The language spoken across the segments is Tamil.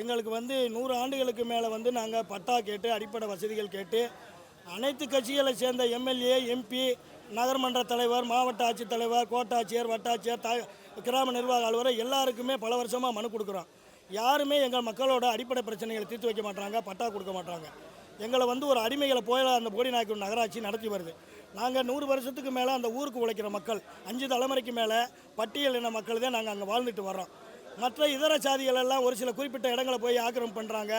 எங்களுக்கு வந்து நூறு ஆண்டுகளுக்கு மேலே வந்து நாங்கள் பட்டா கேட்டு அடிப்படை வசதிகள் கேட்டு அனைத்து கட்சிகளை சேர்ந்த எம்எல்ஏ எம்பி நகர்மன்ற தலைவர் மாவட்ட ஆட்சித்தலைவர் கோட்டாட்சியர் வட்டாட்சியர் த கிராம நிர்வாக அலுவலர் எல்லாருக்குமே பல வருஷமாக மனு கொடுக்குறோம். யாருமே எங்கள் மக்களோட அடிப்படை பிரச்சனைகளை தீர்த்து வைக்க மாட்டாங்க பட்டா கொடுக்க மாட்டாங்க எங்களை வந்து ஒரு அடிமைகளை போயில அந்த போடிநாயக்கர் நகராட்சி நடத்தி வருது. நாங்கள் நூறு வருஷத்துக்கு மேலே அந்த ஊருக்கு உழைக்கிற மக்கள் அஞ்சு தலைமுறைக்கு மேலே பட்டியல் இன மக்கள் தான் நாங்கள் அங்கே வாழ்ந்துட்டு வர்றோம். மற்ற இதர சாதிகள் எல்லாம் ஒரு சில குறிப்பிட்ட இடங்களை போய் ஆக்கிரமம் பண்ணுறாங்க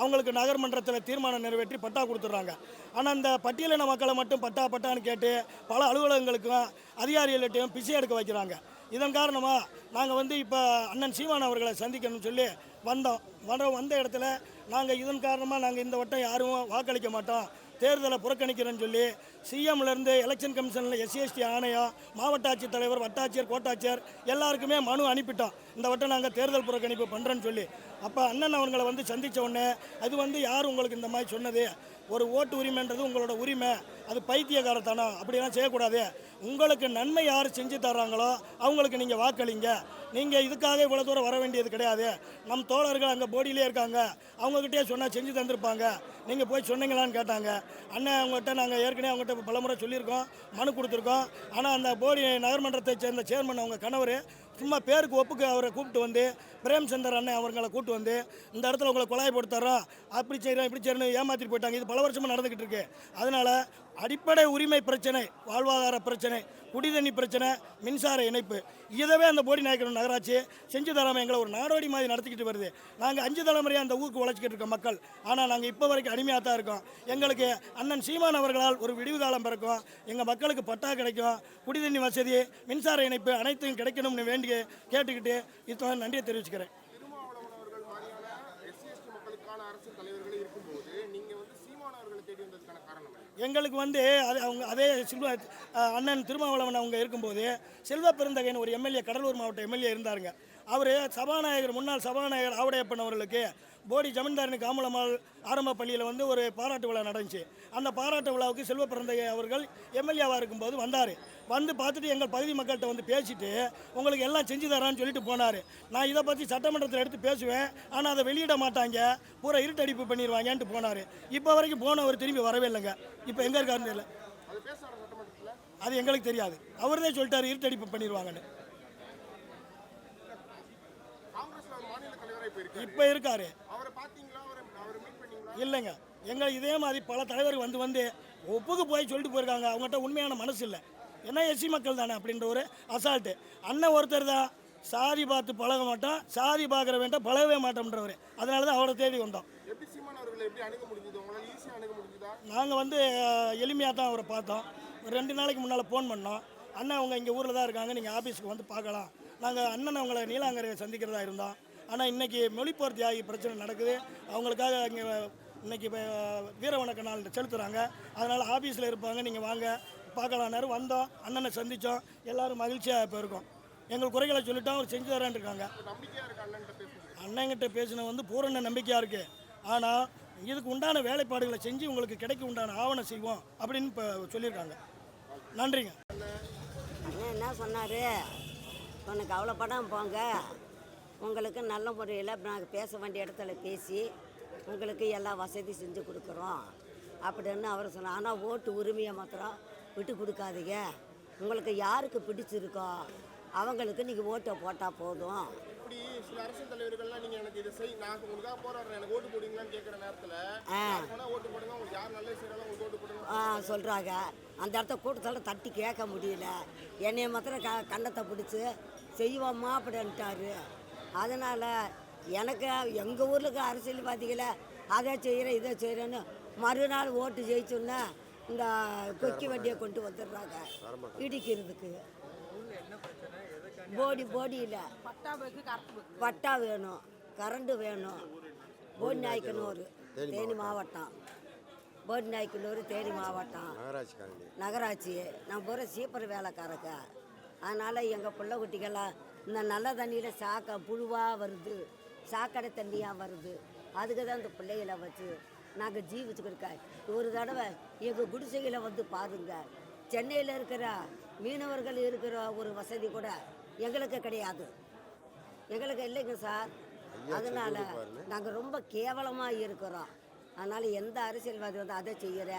அவங்களுக்கு நகர்மன்றத்தில் தீர்மானம் நிறைவேற்றி பட்டா கொடுத்துட்றாங்க. ஆனால் இந்த பட்டியலின மக்களை மட்டும் பட்டா பட்டான்னு கேட்டு பல அலுவலகங்களுக்கும் அதிகாரிகள்கிட்டையும் பிச்சை எடுக்க வைக்கிறாங்க. இதன் காரணமாக நாங்கள் வந்து இப்போ அண்ணன் சீமான் அவர்களை சந்திக்கணும்னு சொல்லி வந்தோம். வர வந்த இடத்துல நாங்கள் இதன் காரணமாக நாங்கள் இந்த வட்டம் யாரும் வாக்களிக்க மாட்டோம். தேர்தலை புறக்கணிக்கிறேன்னு சொல்லி சிஎம்லேருந்து எலெக்ஷன் கமிஷனில் எஸ்சிஎஸ்டி ஆணையம் மாவட்ட ஆட்சித்தலைவர் வட்டாட்சியர் கோட்டாட்சியர் எல்லாருக்குமே மனு அனுப்பிட்டோம். இந்த வட்டம் நாங்கள் தேர்தல் புறக்கணிப்பு பண்ணுறேன்னு சொல்லி. அப்போ அண்ணன் அவங்களை வந்து சந்தித்த உடனே அது வந்து யார் உங்களுக்கு இந்த மாதிரி சொன்னது? ஒரு ஓட்டு உரிமைன்றது உங்களோட உரிமை. அது பைத்தியகாரத்தனம் அப்படிலாம் செய்யக்கூடாது. உங்களுக்கு நன்மை யார் செஞ்சு தர்றாங்களோ அவங்களுக்கு நீங்கள் வாக்களிங்க. நீங்கள் இதுக்காக இவ்வளோ தூரம் வர வேண்டியது கிடையாது. நம் தோழர்கள் அங்கே போடியிலே இருக்காங்க. அவங்கக்கிட்டே சொன்னால் செஞ்சு தந்திருப்பாங்க. நீங்கள் போய் சொன்னீங்களான்னு கேட்டாங்க. அண்ணன் அவங்ககிட்ட நாங்கள் ஏற்கனவே அவங்ககிட்ட பலமுறை சொல்லியிருக்கோம். மனு கொடுத்துருக்கோம். ஆனால் அந்த போடி நகர்மன்றத்தை சேர்ந்த சேர்மன் அவங்க கணவர் சும்மா பேருக்கு ஒப்புக்கு அவரை கூப்பிட்டு வந்து பிரேம்சந்தர் அண்ணன் அவங்களை கூப்பிட்டு வந்து இந்த இடத்துல உங்களை கொலாயப்படுத்தாரா போட்டு தர்றோம் அப்படி செய்கிறோம் இப்படி செய்யணும் ஏமாற்றிட்டு போயிட்டாங்க. இது பல வருஷமாக நடந்துக்கிட்டு இருக்கு. அதனால் அடிப்படை உரிமை பிரச்சனை வாழ்வாதார பிரச்சனை குடிதண்ணி பிரச்சனை மின்சார இணைப்பு. இதவே அந்த போடி நாயக்கர் நகராட்சி செஞ்சு தராமல் எங்களை ஒரு நாடோடி மாதிரி நடத்திக்கிட்டு வருது. நாங்கள் அஞ்சு தலைமுறையாக அந்த ஊருக்கு உழைச்சிக்கிட்டு இருக்கோம் மக்கள். ஆனால் நாங்கள் இப்போ வரைக்கும் அடிமையாக தான் இருக்கோம். எங்களுக்கு அண்ணன் சீமான் அவர்களால் ஒரு விடிவு காலம் பிறக்கும். எங்கள் மக்களுக்கு பட்டா கிடைக்கும். குடிதண்ணி வசதி மின்சார இணைப்பு அனைத்தும் கிடைக்கணும்னு வேண்டி கேட்டுக்கிட்டு இப்போ நன்றியை தெரிவிச்சுக்கிறேன் திருமாவளவன் அவர்கள் மாதிரியான எஸ்சி எஸ்டி மக்களுக்கான அரசியல் தலைவர்களே இருக்கும்போது நீங்க வந்து சீமான் அவர்களை தேடி வந்ததுக்கான காரணம் என்ன? எங்களுக்கு வந்து அது அவங்க அதே செல்வ அண்ணன் திருமாவளவன் அவங்க இருக்கும்போது செல்வ பெருந்தகைன்னு ஒரு எம்எல்ஏ கடலூர் மாவட்ட எம்எல்ஏ இருந்தாருங்க. அவர் சபாநாயகர் முன்னாள் சபாநாயகர் ஆவுடையப்பன் அவர்களுக்கு போடி ஜமீன்தாரணி காமலம்மாள் ஆரம்ப பள்ளியில் வந்து ஒரு பாராட்டு விழா நடந்துச்சு. அந்த பாராட்டு விழாவுக்கு செல்வ பிறந்தகை அவர்கள் எம்எல்ஏவாக இருக்கும்போது வந்தார். வந்து பார்த்துட்டு எங்கள் பகுதி மக்கள்கிட்ட வந்து பேசிட்டு உங்களுக்கு எல்லாம் செஞ்சு தரான்னு சொல்லிட்டு போனார். நான் இதை பற்றி சட்டமன்றத்தில் எடுத்து பேசுவேன். ஆனால் அதை வெளியிட மாட்டாங்க. பூரா இருட்டடிப்பு பண்ணிடுவாங்கன்ட்டு போனார். இப்போ வரைக்கும் போனவர் திரும்பி வரவே இல்லைங்க. இப்போ எங்கே இருக்காருன்னு தெரியல. அது எங்களுக்கு தெரியாது. அவர்தான் சொல்லிட்டார் இருட்டடிப்பு பண்ணிடுவாங்கன்னு காங்கிரஸ்ல அவர் மாநில தலைவராக இப்போ இருக்காரு இப்போ இருக்காரு அவரை பார்த்தீங்களா அவரை அவரை மீட் பண்ணீங்களா? இல்லைங்க. எங்கள் இதே மாதிரி பல தலைவர்கள் வந்து வந்து ஒப்புக்கு போய் சொல்லிட்டு போயிருக்காங்க. அவங்ககிட்ட உண்மையான மனசு இல்லை. ஏன்னா எஸ்சி மக்கள் தானே அப்படின்ற ஒரு அசால்ட்டு அண்ணன் ஒருத்தர் தான். சாதி பார்த்து பழக மாட்டோம் சாதி பார்க்குற வேண்டாம் பழகவே மாட்டோம்ன்றவர். அதனால தான் அவரை தேடி வந்தோம். நாங்கள் வந்து எளிமையாக தான் அவரை பார்த்தோம். ஒரு ரெண்டு நாளைக்கு முன்னால் ஃபோன் பண்ணோம். அண்ணன் அவங்க இங்கே ஊரில் தான் இருக்காங்க. நீங்கள் ஆஃபீஸுக்கு வந்து பார்க்கலாம். நாங்கள் அண்ணன் அவங்கள நீலாங்கரையை சந்திக்கிறதா இருந்தோம். ஆனால் இன்றைக்கி மொழிப்போர் தியாகி பிரச்சனை நடக்குது. அவங்களுக்காக இங்கே இன்னைக்கு இப்போ வீரவணக்க நாள் செலுத்துகிறாங்க அதனால் ஆஃபீஸில் இருப்பாங்க. நீங்கள் வாங்க. பார்க்கலான்னாரு வந்தோம். அண்ணனை சந்தித்தோம் எல்லோரும் மகிழ்ச்சியாக இப்போ இருக்கோம். எங்கள் குறைகளை சொல்லிட்டோம். அவர் செஞ்சு தரேன் இருக்காங்க. அண்ணங்கிட்ட பேசின வந்து பூரண நம்பிக்கையாக இருக்குது ஆனால் இதுக்கு உண்டான வேலைப்பாடுகளை செஞ்சு உங்களுக்கு கிடைக்க உண்டான ஆவணம் செய்வோம் அப்படின்னு இப்போ சொல்லியிருக்காங்க. நன்றிங்க. அண்ணன் என்ன சொன்னார்? உனக்கு அவ்வளோ படம் போங்க. உங்களுக்கு நல்ல முறையில் நாங்கள் பேச வேண்டிய இடத்துல பேசி உங்களுக்கு எல்லா வசதி செஞ்சு கொடுக்குறோம். அப்படின்னு அவர் சொன்னார். ஆனால் ஓட்டு உரிமையை மாத்திரம் விட்டு கொடுக்காதீங்க. உங்களுக்கு யாருக்கு பிடிச்சிருக்கோ அவங்களுக்கு நீங்கள் ஓட்டை போட்டால் போதும். இப்படி சில அரசியல் தலைவர்கள்லாம் நீங்க எனக்கு இதை செய் நான் உங்களுக்காக போராடுறேன். எனக்கு ஓட்டு போடுவீங்களான்னு கேட்குற நேரத்தில் ஆ. போனா ஓட்டு போடுங்க. உங்களுக்கு யார் நல்லது செய்யறாலும் உங்களுக்கு ஓட்டு போடுங்க. ஆ சொல்கிறாங்க அந்த இடத்த கூட்டத்தில் தட்டி கேட்க முடியல. என்னைய மாத்திரம் க கன்னத்தை பிடிச்சி செய்வோம்மா அப்படின்ட்டாரு. அதனால் எனக்கு எங்கள் ஊரில் இருக்க அரசியல்வாதிகளை அதை செய்கிறேன் இதை செய்கிறேன்னு மறுநாள் ஓட்டு ஜெயிச்சோன்னா இந்த கொக்கி வண்டியை கொண்டு வந்துடுறாங்க. இடிக்கிறதுக்கு. போடி போடியில் பட்டா வேணும் கரண்ட் வேணும். போடி நாய்க்கனூர் தேனி மாவட்டம். போடி நாய்க்கனூர் தேனி மாவட்டம். நகராட்சி. நான் பூரா சீப்பர் வேலைக்காரங்க. அதனால் எங்கள் பிள்ளை குட்டிகள்லாம் இந்த நல்ல தண்ணியில் சாக்க புழுவாக வருது. சாக்கடை தண்ணியாக வருது. அதுக்கு தான் இந்த பிள்ளைகளை வச்சு நாங்கள் ஜீவிச்சுக்கிருக்க ஒரு தடவை எங்கள் குடிசைகளை வந்து பாருங்க. சென்னையில் இருக்கிற மீனவர்கள் இருக்கிற ஒரு வசதி கூட எங்களுக்கு கிடையாது. எங்களுக்கு இல்லைங்க சார். அதனால நாங்கள் ரொம்ப கேவலமாக இருக்கிறோம். அதனால் எந்த அரசியல்வாதி வந்து அதை செய்கிற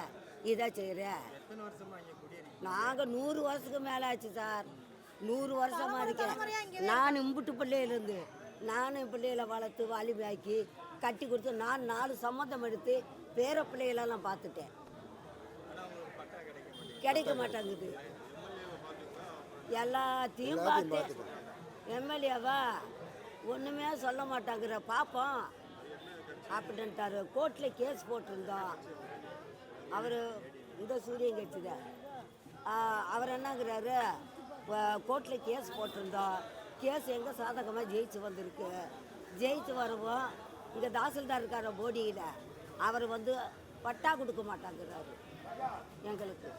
இதை செய்கிற நாங்கள் நூறு வருஷத்துக்கு மேலே ஆச்சு சார். நூறு வருஷமாக இருக்கேன். நான் இம்புட்டு பிள்ளையிலேருந்து நானும் பிள்ளைகளை வளர்த்து வாலிபாக்கி கட்டி கொடுத்து நான் நாலு சம்மந்தம் எடுத்து பேர பிள்ளைகளெல்லாம் பார்த்துட்டேன். கிடைக்க மாட்டேங்குது. எல்லாத்தையும் பார்த்து. எம்எல்ஏவா ஒன்றுமே சொல்ல மாட்டாங்கிற பார்ப்போம் அப்படின்ட்டாரு. கோர்ட்டில் கேஸ் போட்டிருந்தோம். அவர் இந்த சூரியன் கட்சித அவர் என்னங்கிறாரு? கோர்ட்டில் கேஸ் போட்டிருந்தோம். கேஸ் எங்கே சாதகமாக ஜெயிச்சு வந்திருக்கு. ஜெயிச்சு வருவோம். இங்கே தாசில்தார் இருக்கார போடியில். அவர் வந்து பட்டா கொடுக்க மாட்டாங்கிறாரு எங்களுக்கு.